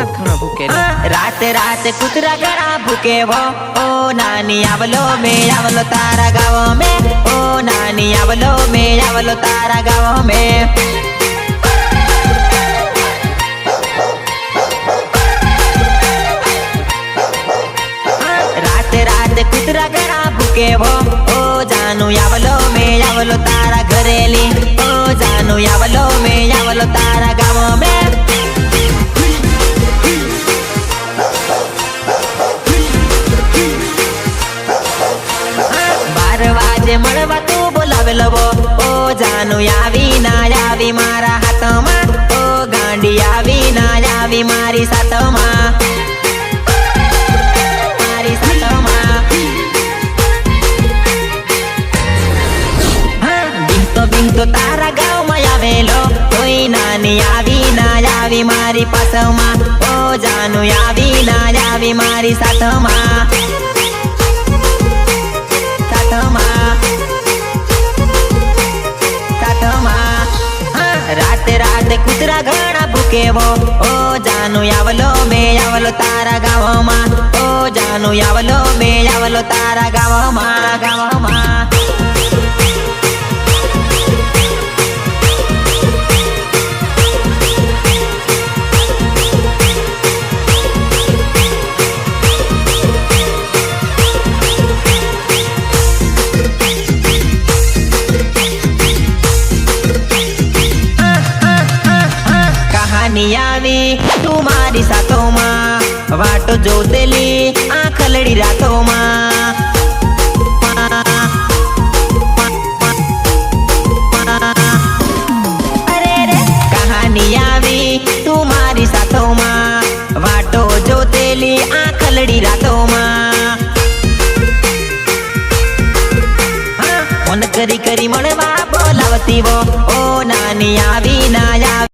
રાત ભૂકે રાત રાત કૂતરા ઘણા ભૂકે વો ઓ નાની આવલો, મે આવલો તારા ગાવો મે. ઓ નાની આવલો, મે આવલો તારા ગાવો મે. કૂતરા ઘણા ભૂકે વો ઓ જાનુ આવલો, મે આવલો તારા ઘરેલી. ઓ જાનુ આવલો, મે આવલો તારા ગાવો મે. વાજે મળવા તું બોલાવે લવો. ઓ જાનુ આવી ના આવી મારા હાથમાં. ઓ ગાંડી આવી ના આવી મારી સાથમાં. મારી સાથમાં. હા, બીંગતો બીંગતો તારા આવેલો. કોઈ નાની આવી ના આવી મારી પાસમાં. ઓ જાનુ આવી ના આવી મારી સાથમાં. રાતે રાતે કૂતરા ઘણા ભૂકેવો. ઓ જાનુ આવલો મે આવલો તારા ગામમાં ઓ જાનુ આવલો મે આવલો તારા ગામમાં ગામમાં કહાની તું મારી સાથોમાં વાટો જોતેલી આ ખલડી રાતોમાં. અરે રે વાટો જોતેલી આ ખલડી રાતોમાં. કરી કરી મળવા બોલાવતી વો ઓ નાની આવી